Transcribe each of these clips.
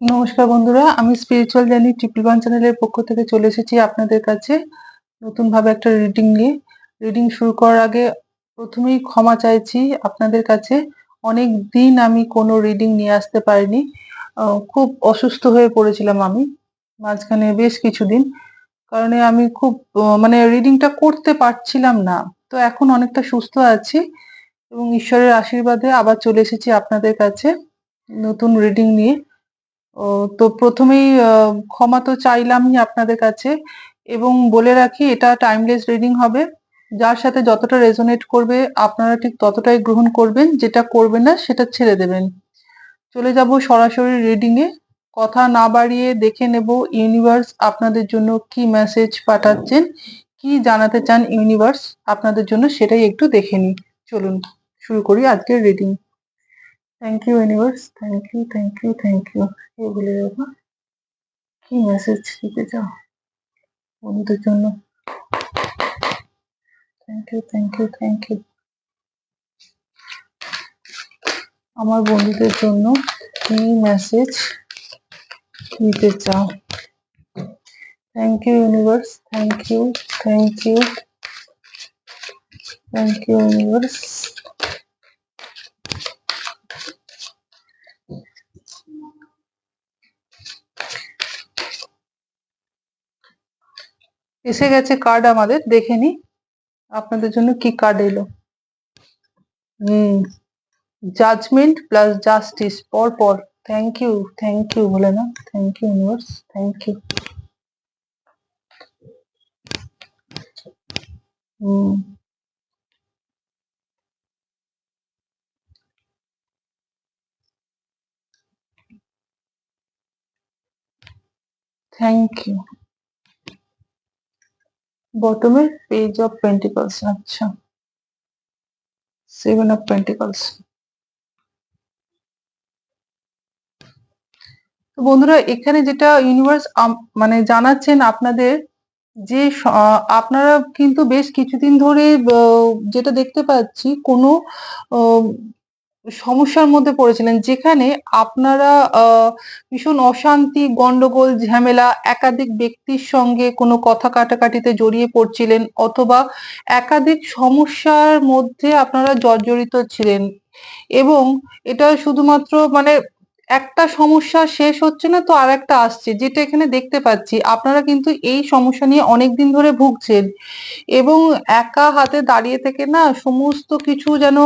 নমস্কার বন্ধুরা, আমি স্পিরিচুয়াল জার্নি ট্রিপল ওয়ান চ্যানেলের পক্ষ থেকে চলে এসেছি আপনাদের কাছে নতুনভাবে একটা রিডিং নিয়ে। রিডিং শুরু করার আগে প্রথমেই ক্ষমা চাইছি আপনাদের কাছে। অনেক দিন আমি কোনো রিডিং নিয়ে আসতে পারিনি। খুব অসুস্থ হয়ে পড়েছিলাম আমি, মাঝখানে বেশ কিছুদিন। কারণে আমি খুব মানে রিডিংটা করতে পারছিলাম না। তো এখন অনেকটা সুস্থ আছি এবং ঈশ্বরের আশীর্বাদে আবার চলে এসেছি আপনাদের কাছে নতুন রিডিং নিয়ে। ও, তো প্রথমেই ক্ষমা তো চাইলামই আপনাদের কাছে এবং বলে রাখি এটা টাইমলেস রিডিং হবে। যার সাথে যতটা রেজোনেট করবে, আপনারা ঠিক ততটাই গ্রহণ করবেন, যেটা করবে না সেটা ছেড়ে দেবেন। চলে যাব সরাসরি রিডিং এ। কথা না বাড়িয়ে দেখে নেব ইউনিভার্স আপনাদের জন্য কি মেসেজ পাঠাচ্ছেন, কি জানাতে চান ইউনিভার্স আপনাদের জন্য সেটাই একটু দেখে নিই। চলুন, শুরু করি আজকের reading thank you universe thank you thank you thank you এই বলে কি মেসেজ দিতে চাও? বন্ধুদের জন্য? Thank you thank you thank you আমার বন্ধুদের জন্য কি মেসেজ দিতে চাও? Thank you universe thank you thank you thank you universe এসে গেছে কার্ড আমাদের, দেখে নি। আপনাদের জন্য কি কার্ড এলো? হুম জাজমেন্ট প্লাস জাস্টিস পর পর। থ্যাংক ইউ থ্যাংক ইউ বলে না thank you universe thank you hmm. Thank you বটমে page of pentacles আচ্ছা। সেভেন অফ পেন্টিকলস তো বন্ধুরা, এখানে যেটা ইউনিভার্স মানে জানাচ্ছেন আপনাদের, যে আপনারা কিন্তু বেশ কিছুদিন ধরে যেটা দেখতে পাচ্ছি, কোনো সমস্যার মধ্যে পড়েছিলেন, যেখানে আপনারা ভীষণ অশান্তি, গন্ডগোল, ঝামেলা, একাধিক ব্যক্তির সঙ্গে কোনো কথা কাটাকাটিতে জড়িয়ে পড়ছিলেন অথবা একাধিক সমস্যার মধ্যে আপনারা জর্জরিত ছিলেন এবং এটা শুধুমাত্র মানে একটা সমস্যা শেষ হচ্ছে না, তো আর একটা আসছে, যেটা এখানে দেখতে পাচ্ছি। আপনারা কিন্তু এই সমস্যা নিয়ে অনেকদিন ধরে ভুগছেন এবং একা হাতে দাঁড়িয়ে থেকে না সমস্ত কিছু যেন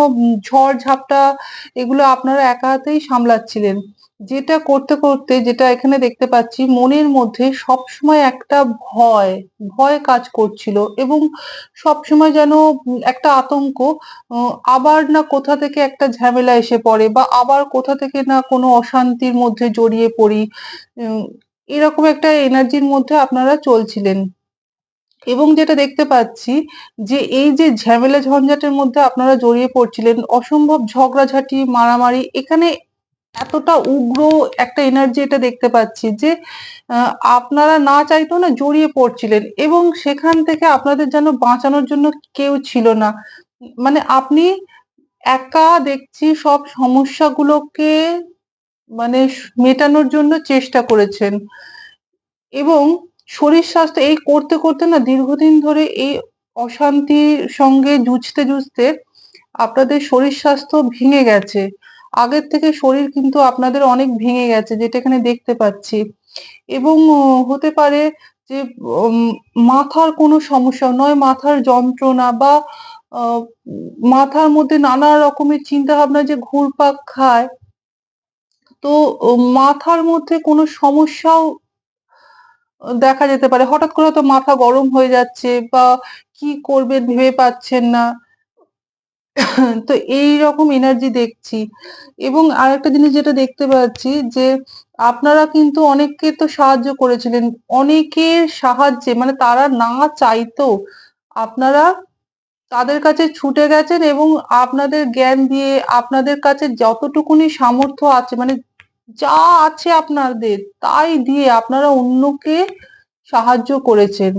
ঝড় ঝাপটা এগুলো আপনারা একা হাতেই সামলাচ্ছিলেন। যেটা করতে করতে যেটা এখানে দেখতে পাচ্ছি, মনের মধ্যে সবসময় একটা ভয় ভয় কাজ করছিল এবং সবসময় যেন একটা আতঙ্ক আবার না কোথা থেকে একটা ঝামেলা এসে পড়ে বা আবার কোথা থেকে না কোনো অশান্তির মধ্যে জড়িয়ে পড়ি এরকম একটা এনার্জির মধ্যে আপনারা চলছিলেন। এবং যেটা দেখতে পাচ্ছি যে এই যে ঝামেলা ঝঞ্ঝাটের মধ্যে আপনারা জড়িয়ে পড়ছিলেন, অসম্ভব ঝগড়াঝাটি, মারামারি, এখানে এতটা উগ্র একটা এনার্জি এটা দেখতে পাচ্ছি যে আপনারা না চাইতেও না জড়িয়ে পড়ছিলেন এবং সেখান থেকে আপনাদের যেন বাঁচানোর জন্য কেউ ছিল না। মানে আপনি একা দেখছি সব সমস্যাগুলোকে মানে মেটানোর জন্য চেষ্টা করেছেন। এবং শরীর স্বাস্থ্য এই করতে করতে না দীর্ঘদিন ধরে এই অশান্তির সঙ্গে যুঝতে যুঝতে আপনাদের শরীর স্বাস্থ্য ভেঙে গেছে। আগের থেকে শরীর কিন্তু আপনাদের অনেক ভেঙে গেছে, যেটা এখানে দেখতে পাচ্ছি। এবং হতে পারে যে মাথার কোনো সমস্যা, নয় মাথার যন্ত্রণা বা মাথার মধ্যে নানা রকমের চিন্তা ভাবনা যে ঘুরপাক খায়, তো মাথার মধ্যে কোনো সমস্যাও দেখা যেতে পারে। হঠাৎ করে তো মাথা গরম হয়ে যাচ্ছে বা কি করবেন ভেবে পাচ্ছেন না। তো এই রকম এনার্জি দেখছি। এবং আরেকটা জিনিস যেটা দেখতে পাচ্ছি যে, আপনারা কিন্তু অনেককে তো সাহায্য করেছিলেন। অনেকের সাহায্যে মানে তারা না চাইতো আপনারা তাদের কাছে ছুটে গেছেন এবং আপনাদের জ্ঞান দিয়ে আপনাদের কাছে যতটুকুনি সামর্থ্য আছে মানে যা আছে আপনাদের, তাই দিয়ে আপনারা অন্যকে সাহায্য করেছেন।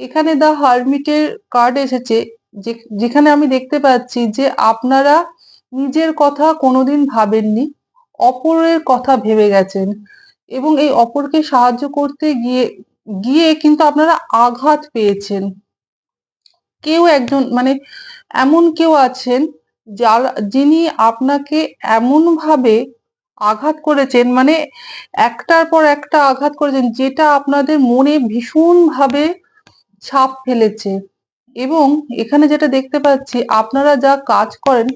এখানে দা হারমিটের কার্ড এসেছে। যেখানে আমি দেখতে পাচ্ছি যে আপনারা নিজের কথা কোনোদিন ভাবেননি, অপরের কথা ভেবে গেছেন এবং এই অপরকে সাহায্য করতে গিয়ে গিয়ে কিন্তু আপনারা আঘাত পেয়েছেন। কেউ একজন মানে এমন কেউ আছেন যার, যিনি আপনাকে এমন ভাবে আঘাত করেছেন মানে একটার পর একটা আঘাত করেছেন যেটা আপনাদের মনে ভীষণ ভাবে ছাপ ফেলেছে। এবং এখানে যেটা দেখতে পাচ্ছি, আপনারা যা কাজ করেন,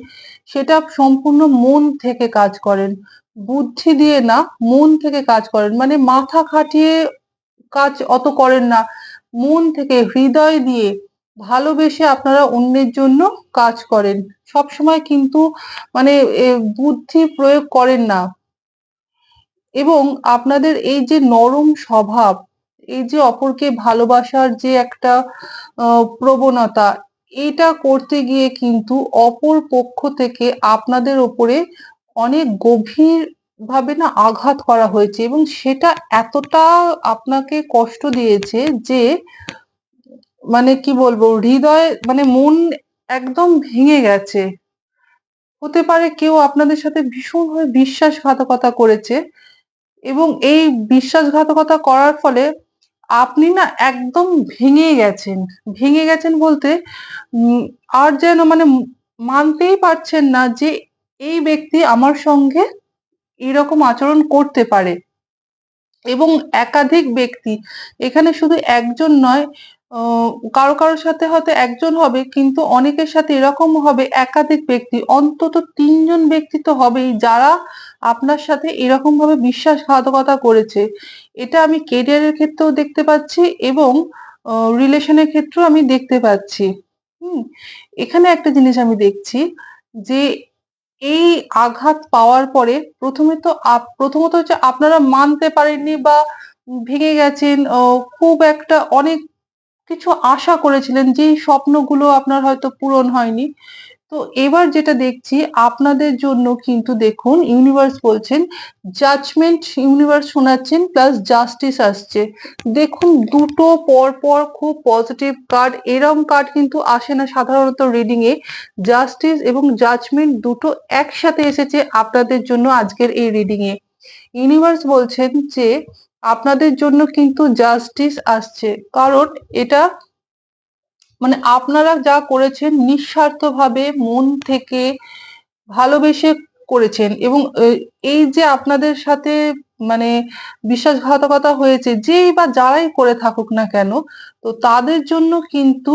সেটা সম্পূর্ণ মন থেকে কাজ করেন। বুদ্ধি দিয়ে না, মন থেকে কাজ করেন। মানে মাথা খাটিয়ে কাজ অত করেন না। মন থেকে, হৃদয় দিয়ে ভালোবেসে আপনারা অন্যের জন্য কাজ করেন। সব সময় কিন্তু মানে বুদ্ধি প্রয়োগ করেন না। এবং আপনাদের এই যে নরম স্বভাব এই যে অপরকে ভালোবাসার যে একটা প্রবণতা, এটা করতে গিয়ে কিন্তু অপর পক্ষ থেকে আপনাদের ওপরে অনেক গভীর ভাবে না আঘাত করা হয়েছে এবং সেটা এতটা আপনাকে কষ্ট দিয়েছে যে মানে কি বলব, হৃদয় মানে মন একদম ভেঙে গেছে। হতে পারে কেউ আপনাদের সাথে ভীষণভাবে বিশ্বাসঘাতকতা করেছে এবং এই বিশ্বাসঘাতকতা করার ফলে আপনি না একদম ভেঙে গেছেন। ভেঙে গেছেন বলতে আর যেন মানে মানতেই পারছেন না যে এই ব্যক্তি আমার সঙ্গে এরকম আচরণ করতে পারে। এবং একাধিক ব্যক্তি, এখানে শুধু একজন নয় কারও কারোর সাথে হয়তো একজন হবে, কিন্তু অনেকের সাথে এরকম হবে একাধিক ব্যক্তি, অন্তত তিনজন ব্যক্তি তো হবেই, যারা আপনার সাথে এরকম ভাবে বিশ্বাসঘাতকতা করেছে, এটা আমি কেরিয়ারের ক্ষেত্রেও দেখতে পাচ্ছি এবং রিলেশনের ক্ষেত্রেও আমি দেখতে পাচ্ছি। হুম, এখানে একটা জিনিস আমি দেখছি যে, এই আঘাত পাওয়ার পরে প্রথমে তো প্রথমত হচ্ছে আপনারা মানতে পারেননি বা ভেঙে গেছেন খুব একটা অনেক কিছু আশা করেছিলেন যেই স্বপ্নগুলো আপনার হয়তো পূরণ হয়নি। তো এবার যেটা দেখছি, আপনাদের জন্য কিন্তু দেখুন ইউনিভার্স বলছেন জাজমেন্ট ইউনিভার্স শোনাচ্ছেন প্লাস জাস্টিস আসছে। দেখুন, দুটো পর পর খুব পজিটিভ কার্ড এরম কার্ড কিন্তু আসে না সাধারণত রিডিং এ। জাস্টিস এবং জাজমেন্ট দুটো একসাথে এসেছে আপনাদের জন্য আজকের এই রিডিং এ। ইউনিভার্স বলছেন যে, আপনাদের জন্য কিন্তু জাস্টিস আসছে। কারণ এটা মানে আপনারা যা করেছেন নিঃস্বার্থভাবে মন থেকে ভালোবেসে করেছেন এবং এই যে আপনাদের সাথে মানে বিশ্বাসঘাতকতা হয়েছে, যেই বা যারাই করে থাকুক না কেন, তো তাদের জন্য কিন্তু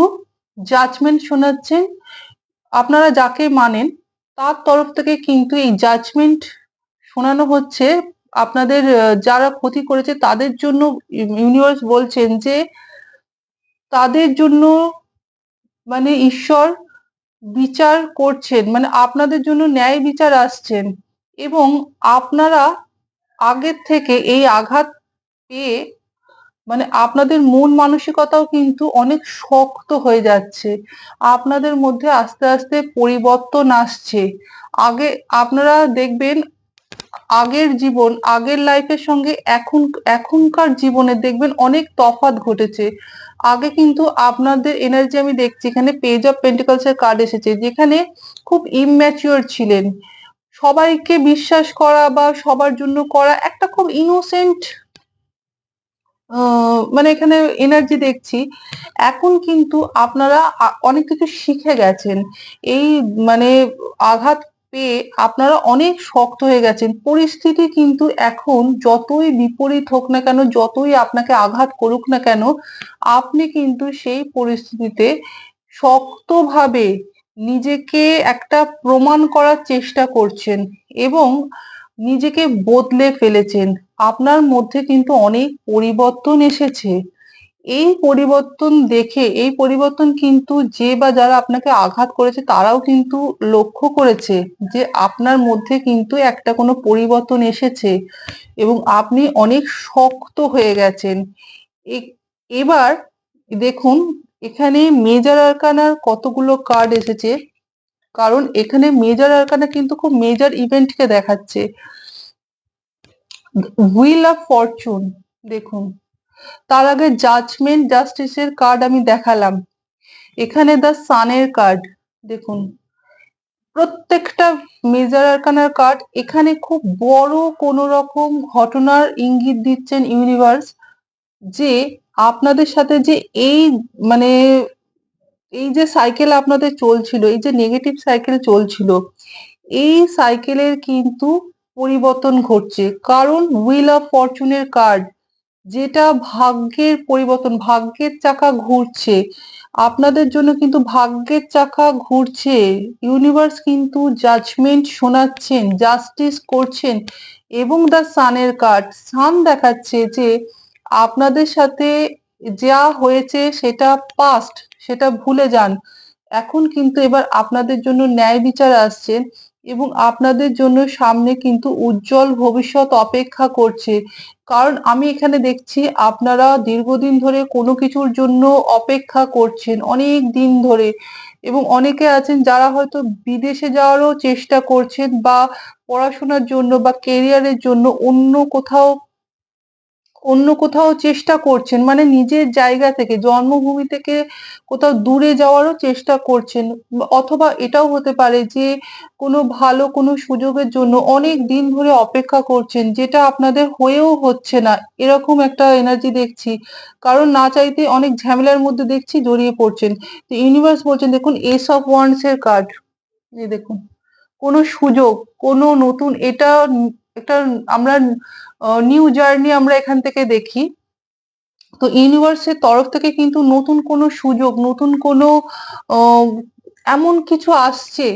জাজমেন্ট শোনাচ্ছেন। আপনারা যাকে মানেন, তার তরফ থেকে কিন্তু এই জাজমেন্ট শোনানো হচ্ছে। আপনাদের যারা ক্ষতি করেছে, তাদের জন্য ইউনিভার্স বলছেন যে, তাদের জন্য মানে ঈশ্বর বিচার করছেন মানে আপনাদের জন্য ন্যায় বিচার আসছেন এবং আপনারা আগের থেকে এই আঘাত পেয়ে মানে আপনাদের মন মানসিকতাও কিন্তু অনেক শক্ত হয়ে যাচ্ছে। আপনাদের মধ্যে আস্তে আস্তে পরিবর্তন আসছে। আগে আপনারা দেখবেন আগের জীবন, আগের লাইফের সঙ্গে এখন, এখনকার জীবনে দেখবেন অনেক তফাত ঘটেছে। আগে কিন্তু আপনাদের এনার্জি আমি দেখছি, এখানে পেজ অফ পেন্টিকলস এর কার্ড এসেছে, যেখানে খুব ইম্যাচিওর ছিলেন। সবাইকে বিশ্বাস করা বা সবার জন্য করা একটা খুব ইনোসেন্ট মানে এখানে এনার্জি দেখছি। এখন কিন্তু আপনারা অনেক কিছু শিখে গেছেন। এই মানে আঘাত পেয়ে আপনারা অনেক শক্ত হয়ে গেছেন। পরিস্থিতি কিন্তু এখন যতই বিপরীত হোক না কেন, যতই আপনাকে আঘাত করুক না কেন, আপনি কিন্তু সেই পরিস্থিতিতে শক্তভাবে নিজেকে একটা প্রমাণ করার চেষ্টা করছেন এবং নিজেকে বদলে ফেলেছেন। আপনার মধ্যে কিন্তু অনেক পরিবর্তন এসেছে। এই পরিবর্তন দেখে, এই পরিবর্তন কিন্তু যে বা যারা আপনাকে আঘাত করেছে, তারাও কিন্তু লক্ষ্য করেছে যে আপনার মধ্যে কিন্তু একটা কোনো পরিবর্তন এসেছে এবং আপনি অনেক শক্ত হয়ে গেছেন। এবার দেখুন, এখানে মেজার আরকানার কতগুলো কার্ড এসেছে, কারণ এখানে মেজার আরকানা কিন্তু খুব মেজার ইভেন্টকে দেখাচ্ছে। হুইল অফ ফরচুন দেখুন। তার আগে জাজমেন্ট জাস্টিসের কার্ড আমি দেখালাম। এখানে দ্য সানের কার্ড দেখুন। প্রত্যেকটা মেজার আরকানার কার্ড এখানে খুব বড় কোনো রকম ঘটনার ইঙ্গিত দিচ্ছেন ইউনিভার্স যে আপনাদের সাথে যে এই মানে এই যে সাইকেল আপনাদের চলছিল, এই যে নেগেটিভ সাইকেল চলছিল, এই সাইকেলের কিন্তু পরিবর্তন ঘটছে। কারণ হুইল অফ ফরচুনের কার্ড যেটা ভাগ্যের পরিবর্তন, ভাগ্যের চাকা ঘুরছে। আপনাদের জন্য কিন্তু ভাগ্যের চাকা ঘুরছে। ইউনিভার্স কিন্তু জাজমেন্ট শোনাচ্ছেন জাস্টিস করছেন এবং দ্য সানের কার্ড সান দেখাচ্ছে যে আপনাদের সাথে যা হয়েছে সেটা পাস্ট সেটা ভুলে যান। এখন কিন্তু এবার আপনাদের জন্য ন্যায় বিচার আসছে। এবং আপনাদের জন্য সামনে কিন্তু উজ্জ্বল ভবিষ্যৎ অপেক্ষা করছে। কারণ আমি এখানে দেখছি আপনারা দীর্ঘদিন ধরে কোনো কিছুর জন্য অপেক্ষা করছেন, অনেক দিন ধরে। এবং অনেকে আছেন যারা হয়তো বিদেশে যাওয়ারও চেষ্টা করছেন বা পড়াশোনার জন্য বা কেরিয়ারের জন্য অন্য কোথাও অন্য কোথাও চেষ্টা করছেন মানে নিজের জায়গা থেকে, জন্মভূমি থেকে কোথাও দূরে যাওয়ারও চেষ্টা করছেন, অথবা এটাও হতে পারে যে কোনো ভালো কোনো সুযোগের জন্য অনেক দিন ধরে অপেক্ষা করছেন, যেটা আপনাদের হয়েও হচ্ছে না, এরকম একটা এনার্জি দেখছি। কারণ না চাইতে অনেক ঝামেলার মধ্যে দেখছি জড়িয়ে পড়ছেন। তো ইউনিভার্স বলছেন, দেখুন এস অফ ওয়ান্ডস এর কার্ড দেখুন, কোনো সুযোগ, কোনো নতুন, এটা একটা আমরা নিউ জার্নি আমরা এখান থেকে দেখি। তো ইউনিভার্সের তরফ থেকে কিন্তু নতুন কোনো সুযোগ, নতুন কোনো এমন কিছু আসছে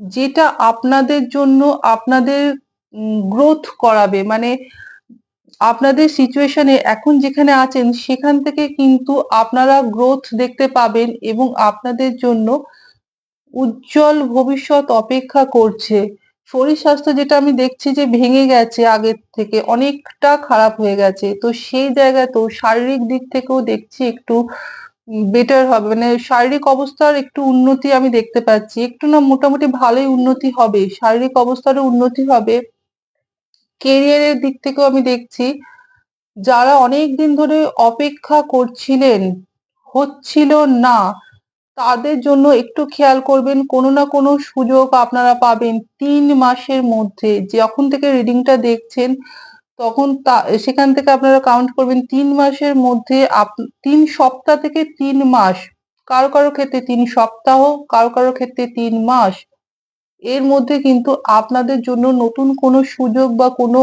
যেটা আপনাদের জন্য আপনাদের গ্রোথ করাবে। মানে আপনাদের সিচুয়েশনে এখন যেখানে আছেন, সেখান থেকে কিন্তু আপনারা গ্রোথ দেখতে পাবেন এবং আপনাদের জন্য উজ্জ্বল ভবিষ্যৎ অপেক্ষা করছে। শরীর স্বাস্থ্য যেটা আমি দেখছি যে ভেঙে গেছে আগের থেকে অনেকটা খারাপ হয়ে গেছে। তো সেই জায়গাতেও শারীরিক দিক থেকেও দেখছি একটু বেটার হবে। মানে শারীরিক অবস্থার একটু উন্নতি আমি দেখতে পাচ্ছি। একটু না মোটামুটি ভালোই উন্নতি হবে। শারীরিক অবস্থারও উন্নতি হবে। কেরিয়ারের দিক থেকেও আমি দেখছি। যারা অনেক দিন ধরে অপেক্ষা করছিলেন, হচ্ছিল না। তাদের জন্য একটু খেয়াল করবেন, কোনো না কোনো সুযোগ আপনারা পাবেন। তিন মাসের মধ্যে যখন থেকে রিডিংটা দেখছেন, তখন তা, সেখান থেকে আপনারা কাউন্ট করবেন তিন মাসের মধ্যে তিন সপ্তাহ থেকে তিন মাস। কারও কারও ক্ষেত্রে তিন সপ্তাহ, কারও কারও ক্ষেত্রে তিন মাস। এর মধ্যে কিন্তু আপনাদের জন্য নতুন কোনো সুযোগ বা কোনো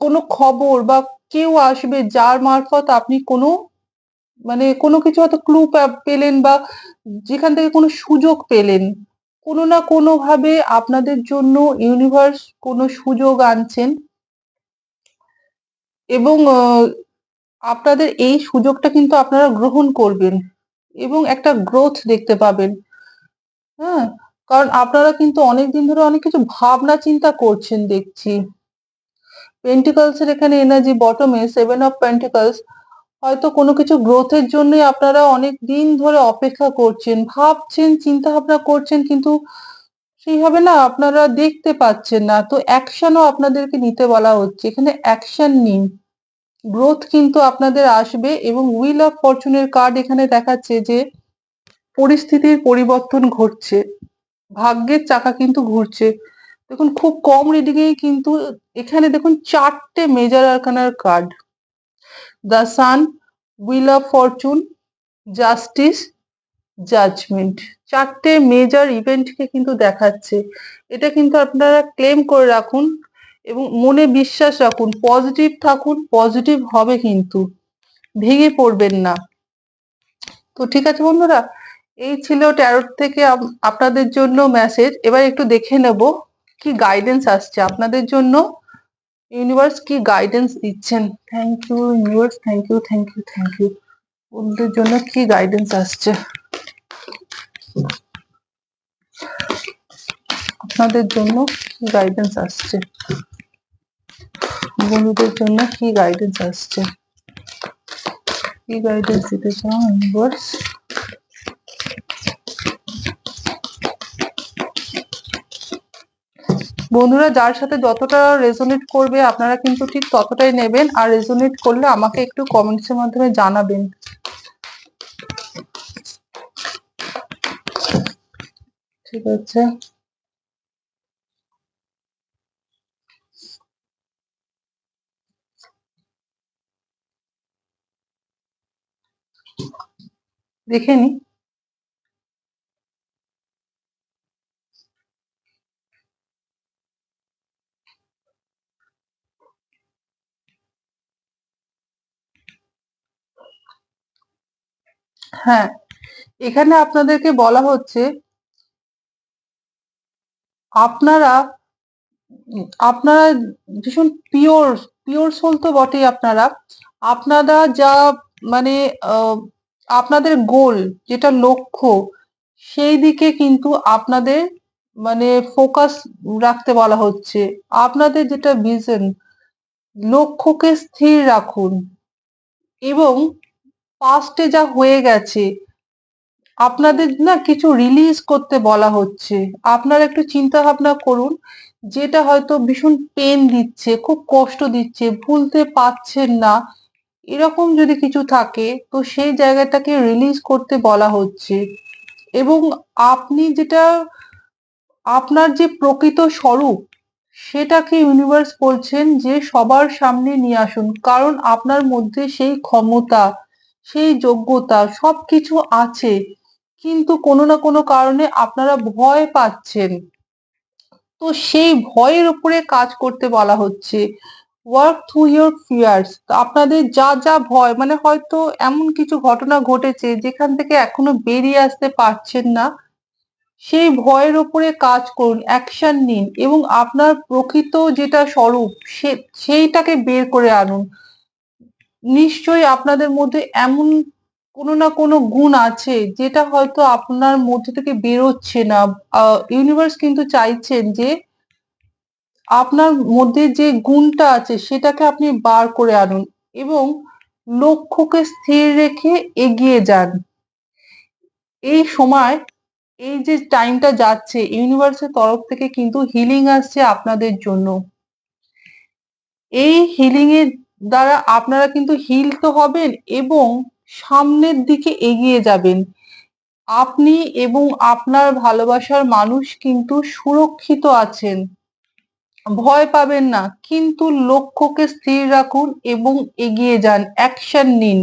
কোনো খবর বা কেউ আসবে যার মারফত আপনি কোনো মানে কোনো কিছু হয়তো ক্লু পেলেন বা যেখান থেকে কোনো সুযোগ পেলেন, কোনো না কোনো ভাবে আপনাদের জন্য ইউনিভার্স কোনো সুযোগ আনছেন এবং আপনাদের এই সুযোগটা কিন্তু আপনারা গ্রহণ করবেন এবং একটা গ্রোথ দেখতে পাবেন। হ্যাঁ কারণ আপনারা কিন্তু অনেকদিন ধরে অনেক কিছু ভাবনা চিন্তা করছেন দেখছি। পেন্টিকলস এর এখানে এনার্জি বটমে সেভেন অফ পেন্টিকলস হয়তো কোনো কিছু গ্রোথের জন্যই আপনারা অনেক দিন ধরে অপেক্ষা করছেন, ভাবছেন চিন্তা ভাবনা করছেন, কিন্তু সেইভাবে না আপনারা দেখতে পাচ্ছেন না। তো অ্যাকশনও আপনাদেরকে নিতে বলা হচ্ছে। এখানে অ্যাকশন নিন গ্রোথ কিন্তু আপনাদের আসবে এবং উইল অফ ফরচুনের কার্ড এখানে দেখাচ্ছে যে পরিস্থিতির পরিবর্তন ঘটছে। ভাগ্যের চাকা কিন্তু ঘুরছে। দেখুন, খুব কম রিডিং এ কিন্তু এখানে দেখুন, চারটে major আরকানার card the sun wheel of fortune justice judgement চারটে মেজর ইভেন্টকে কিন্তু দেখাচ্ছে। এটা কিন্তু আপনারা ক্লেম করে রাখুন এবং মনে বিশ্বাস রাখুন পজিটিভ থাকুন পজিটিভ হবে কিন্তু। ভেঙে পড়বেন না। তো ঠিক আছে বন্ধুরা, এই ছিল ট্যারোট থেকে আপনাদের জন্য মেসেজ এবার একটু দেখে নেব কি গাইডেন্স আসছে আপনাদের জন্য। ইউনিভার্স কি গাইডেন্স দিচ্ছেন? Thank you universe thank you thank you thank you বন্ধুদের জন্য কি গাইডেন্স আসছে? আপনাদের জন্য কি গাইডেন্স আসছে? বন্ধুদের জন্য কি গাইডেন্স আসছে? কি গাইডেন্স দিতে চাও ইউনিভার্স বন্ধুরা, যার সাথে যতটা রেজোনেট করবে, আপনারা কিন্তু ঠিক ততটাই নেবেন। আর রেজোনেট করলে আমাকে একটু কমেন্টসের মাধ্যমে জানাবেন। ঠিক আছে। দেখে নি হ্যাঁ এখানে আপনাদেরকে বলা হচ্ছে আপনারা আপনারা ভীষণ পিওর পিওর সোল তো বটেই আপনারা। আপনারা যা মানে আপনাদের গোল, যেটা লক্ষ্য, সেই দিকে কিন্তু আপনাদের মানে ফোকাস রাখতে বলা হচ্ছে। আপনাদের যেটা ভিশন, লক্ষ্যকে স্থির রাখুন এবং পাস্টে যা হয়ে গেছে, আপনাদের না কিছু রিলিজ করতে বলা হচ্ছে। আপনারা একটু চিন্তা ভাবনা করুন, যেটা হয়তো ভীষণ পেন দিচ্ছে, খুব কষ্ট দিচ্ছে, ভুলতে পারছেন না, এরকম যদি কিছু থাকে, তো সেই জায়গাটাকে রিলিজ করতে বলা হচ্ছে। এবং আপনি যেটা, আপনার যে প্রকৃত স্বরূপ, সেটাকে ইউনিভার্স বলছেন যে সবার সামনে নিয়ে আসুন, কারণ আপনার মধ্যে সেই ক্ষমতা সেই যোগ্যতা সবকিছু আছে, কিন্তু কোনো না কোনো কারণে আপনারা ভয় পাচ্ছেন। তো সেই ভয়ের উপরে কাজ করতে বলা হচ্ছে ওয়ার্ক থ্রু ইয়োর ফিয়ার্স আপনাদের যা যা ভয় মানে হয়তো এমন কিছু ঘটনা ঘটেছে যেখান থেকে এখনও বেরিয়ে আসতে পারছেন না, সেই ভয়ের উপরে কাজ করুন অ্যাকশন নিন এবং আপনার প্রকৃত যেটা স্বরূপ সেইটাকে বের করে আনুন। নিশ্চয়ই আপনাদের মধ্যে এমন কোনো না কোনো গুণ আছে যেটা হয়তো আপনার মধ্যে থেকে বেরোচ্ছে না। ইউনিভার্স কিন্তু চাইছেন যে আপনার মধ্যে যে গুণটা আছে সেটাকে আপনি বার করে আনুন এবং লক্ষ্যকে স্থির রেখে এগিয়ে যান। এই সময় এই যে টাইমটা যাচ্ছে ইউনিভার্সের তরফ থেকে কিন্তু হিলিং আসছে আপনাদের জন্য। এই হিলিং এর দ্বারা আপনারা কিন্তু হিল তো হবেন এবং সামনের দিকে এগিয়ে যাবেন। আপনি এবং আপনার ভালোবাসার মানুষ কিন্তু সুরক্ষিত আছেন। ভয় পাবেন না, কিন্তু লক্ষ্যকে স্থির রাখুন এবং এগিয়ে যান অ্যাকশন নিন।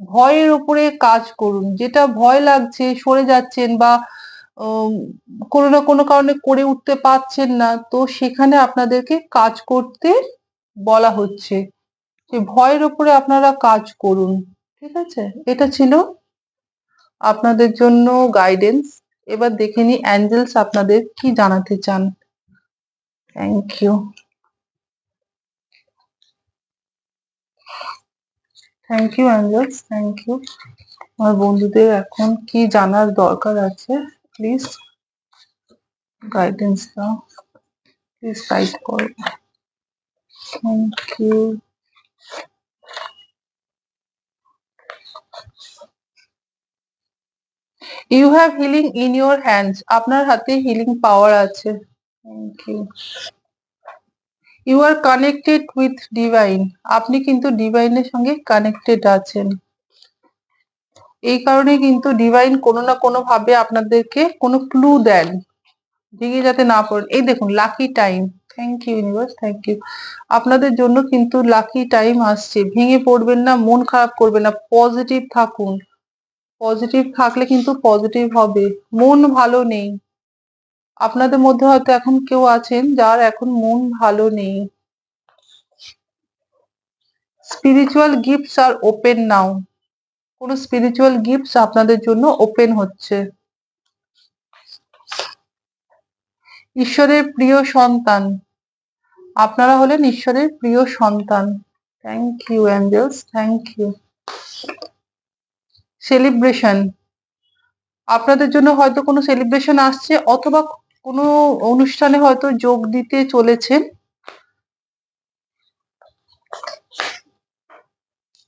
ভয়ের উপরে কাজ করুন, যেটা ভয় লাগছে, সরে যাচ্ছেন বা কোনো না কোনো কারণে করে উঠতে পারছেন না, তো সেখানে আপনাদেরকে কাজ করতে বলা হচ্ছে। যে ভয়ের উপরে আপনারা কাজ করুন, ঠিক আছে? এটা ছিল আপনাদের জন্য গাইডেন্স এবার দেখে নি অ্যাঞ্জেলস আপনাদের কি জানাতে চান। Thank you thank you angels thank you আমার বন্ধুদের এখন কি জানার দরকার আছে? প্লিজ গাইডেন্স দাও। প্লিজ গাইড করো। Thank you you have healing in your hands আপনার হাতে হিলিং পাওয়ার আছে। Thank you you are connected with divine আপনি কিন্তু ডিভাইনের সঙ্গে কানেক্টেড আছেন। এই কারণে কিন্তু ডিভাইন কোনো না কোনো ভাবে আপনাদেরকে কোনো ক্লু দেন। ভেঙে যাতে না পড়েন। এই দেখুন lucky time thank you universe thank you আপনাদের জন্য কিন্তু লাকি টাইম আসছে। ভেঙে পড়বেন না, মন খারাপ করবেন না পজিটিভ থাকুন। পজিটিভ থাকলে কিন্তু পজিটিভ হবে। মন ভালো নেই। আপনাদের মধ্যে হয়তো এখন কেউ আছেন যার এখন মন ভালো নেই। Spiritual gifts are open now কোনো স্পিরিচুয়াল গিফটস আপনাদের জন্য ওপেন হচ্ছে। ঈশ্বরের প্রিয় সন্তান। আপনারা হলেন ঈশ্বরের প্রিয় সন্তান। Thank you angels thank you celebration আপনাদের জন্য হয়তো কোনো সেলিব্রেশন আসছে অথবা কোনো অনুষ্ঠানে হয়তো যোগ দিতে চলেছেন।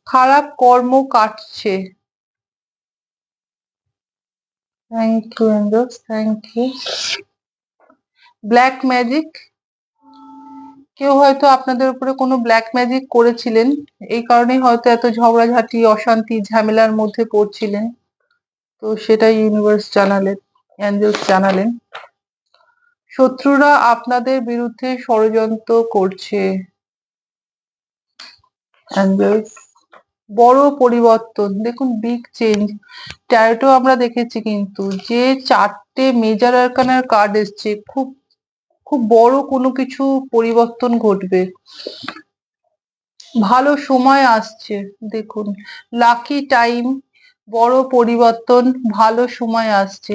খারাপ কর্ম কাটছে। Thank you thank you black magic কেউ হয়তো আপনাদের উপরে কোনো ব্ল্যাক ম্যাজিক করেছিলেন, এই কারণেই হয়তো এত ঝগড়াঝাটি, অশান্তি, ঝামেলার মধ্যে পড়ছিলেন। তো সেটাই ইউনিভার্স জানালেন অ্যাঞ্জেলস জানালেন। শত্রুরা আপনাদের বিরুদ্ধে ষড়যন্ত্র করছে। অ্যাঞ্জেলস বড় পরিবর্তন। দেখুন বিগ চেঞ্জ ট্যারোটো আমরা দেখেছি কিন্তু, যে চারটে মেজার আরকানার কার্ড এসছে, খুব খুব বড় কোনো কিছু পরিবর্তন ঘটবে। ভালো সময় আসছে, দেখুন। লাকি টাইম বড় পরিবর্তন, ভালো সময় আসছে।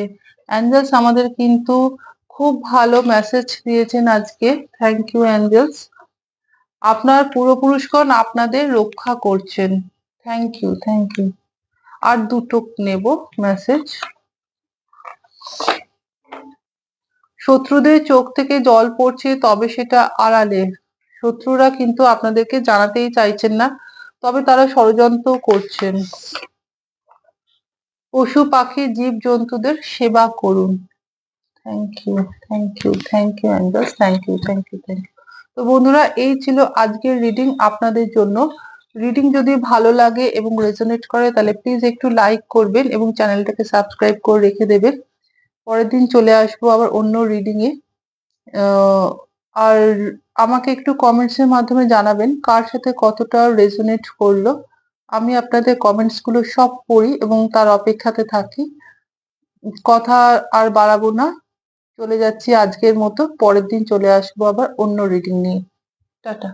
অ্যাঞ্জেলস আমাদের কিন্তু খুব ভালো মেসেজ দিয়েছেন আজকে। থ্যাংক ইউ অ্যাঞ্জেলস আপনার পূর্বপুরুষগণ আপনাদের রক্ষা করছেন। থ্যাংক ইউ থ্যাংক ইউ আর দুটো নেব মেসেজ শত্রুদের চোখ থেকে জল পড়ছে, তবে সেটা আড়ালে। শত্রুরা কিন্তু আপনাদেরকে জানাতেই চাইছেন না, তবে তারা ষড়যন্ত্র করছেন। পশু পাখি জীব জন্তুদের সেবা করুন। Thank you thank you thank you angels thank you thank you thank you তো বন্ধুরা, এই ছিল আজকের রিডিং আপনাদের জন্য। রিডিং যদি ভালো লাগে এবং রেজোনেট করে, তাহলে প্লিজ একটু লাইক করবেন এবং চ্যানেলটাকে সাবস্ক্রাইব করে রেখে দেবেন। পরের দিন চলে আসব আবার অন্য রিডিং এ আর আমাকে একটু কমেন্টস এর মাধ্যমে জানাবেন, কার সাথে কতটা রেজোনেট করল। আমি আপনাদের কমেন্টসগুলো সব পড়ি এবং তার অপেক্ষাতে থাকি। কথা আর বাড়াবো না, চলে যাচ্ছি আজকের মতো, পরের দিন চলে আসব আবার অন্য রিডিং নিয়ে। টাটা।